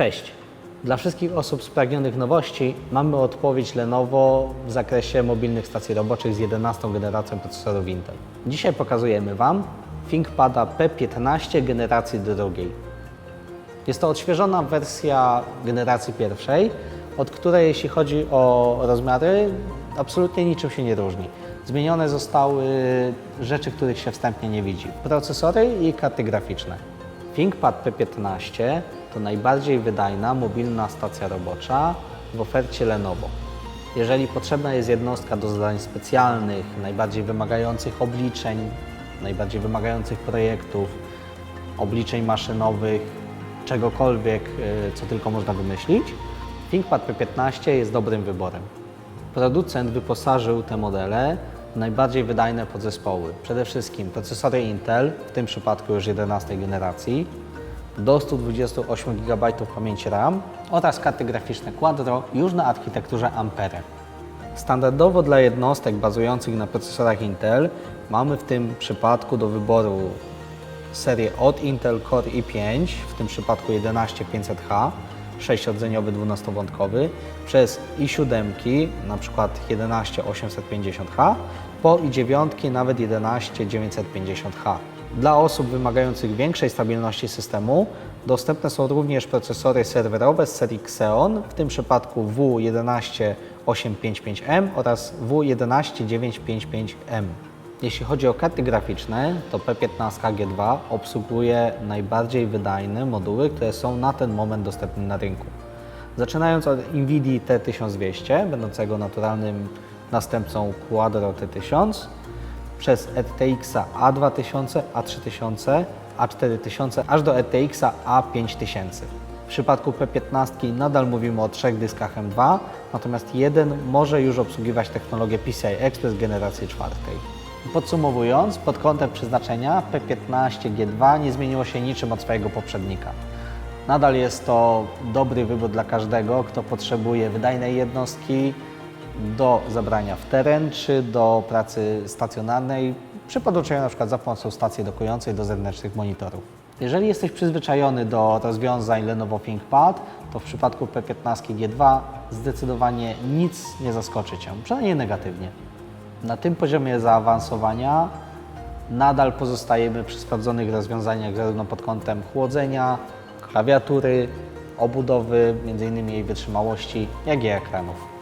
Cześć. Dla wszystkich osób spragnionych nowości mamy odpowiedź Lenovo w zakresie mobilnych stacji roboczych z 11 generacją procesorów Intel. Dzisiaj pokazujemy Wam ThinkPada P15 generacji drugiej. Jest to odświeżona wersja generacji pierwszej, od której jeśli chodzi o rozmiary, absolutnie niczym się nie różni. Zmienione zostały rzeczy, których się wstępnie nie widzi. Procesory i karty graficzne. ThinkPad P15 to najbardziej wydajna mobilna stacja robocza w ofercie Lenovo. Jeżeli potrzebna jest jednostka do zadań specjalnych, najbardziej wymagających obliczeń, najbardziej wymagających projektów, obliczeń maszynowych, czegokolwiek, y, co tylko można wymyślić, ThinkPad P15 jest dobrym wyborem. Producent wyposażył te modele w najbardziej wydajne podzespoły. Przede wszystkim procesory Intel, w tym przypadku już 11 generacji, do 128 GB pamięci RAM oraz karty graficzne Quadro już na architekturze Ampere. Standardowo dla jednostek bazujących na procesorach Intel mamy w tym przypadku do wyboru serię od Intel Core i5, w tym przypadku 11500H, 6-rdzeniowy 12-wątkowy, przez i7, na przykład 11850H, po i9, nawet 11950H. Dla osób wymagających większej stabilności systemu dostępne są również procesory serwerowe z serii Xeon, w tym przypadku W11855M oraz W11955M. Jeśli chodzi o karty graficzne, to P15G2 obsługuje najbardziej wydajne moduły, które są na ten moment dostępne na rynku. Zaczynając od NVIDIA T1200, będącego naturalnym następcą Quadro T1000, przez RTX A2000, A3000, A4000, aż do RTX A5000. W przypadku P15 nadal mówimy o trzech dyskach M2, natomiast jeden może już obsługiwać technologię PCI Express generacji czwartej. Podsumowując, pod kątem przeznaczenia P15G2 nie zmieniło się niczym od swojego poprzednika. Nadal jest to dobry wybór dla każdego, kto potrzebuje wydajnej jednostki do zabrania w teren czy do pracy stacjonarnej przy podłączeniu na przykład za pomocą stacji dokującej do zewnętrznych monitorów. Jeżeli jesteś przyzwyczajony do rozwiązań Lenovo ThinkPad, to w przypadku P15G2 zdecydowanie nic nie zaskoczy Cię, przynajmniej negatywnie. Na tym poziomie zaawansowania nadal pozostajemy przy sprawdzonych rozwiązaniach zarówno pod kątem chłodzenia, klawiatury, obudowy, m.in. jej wytrzymałości, jak i ekranów.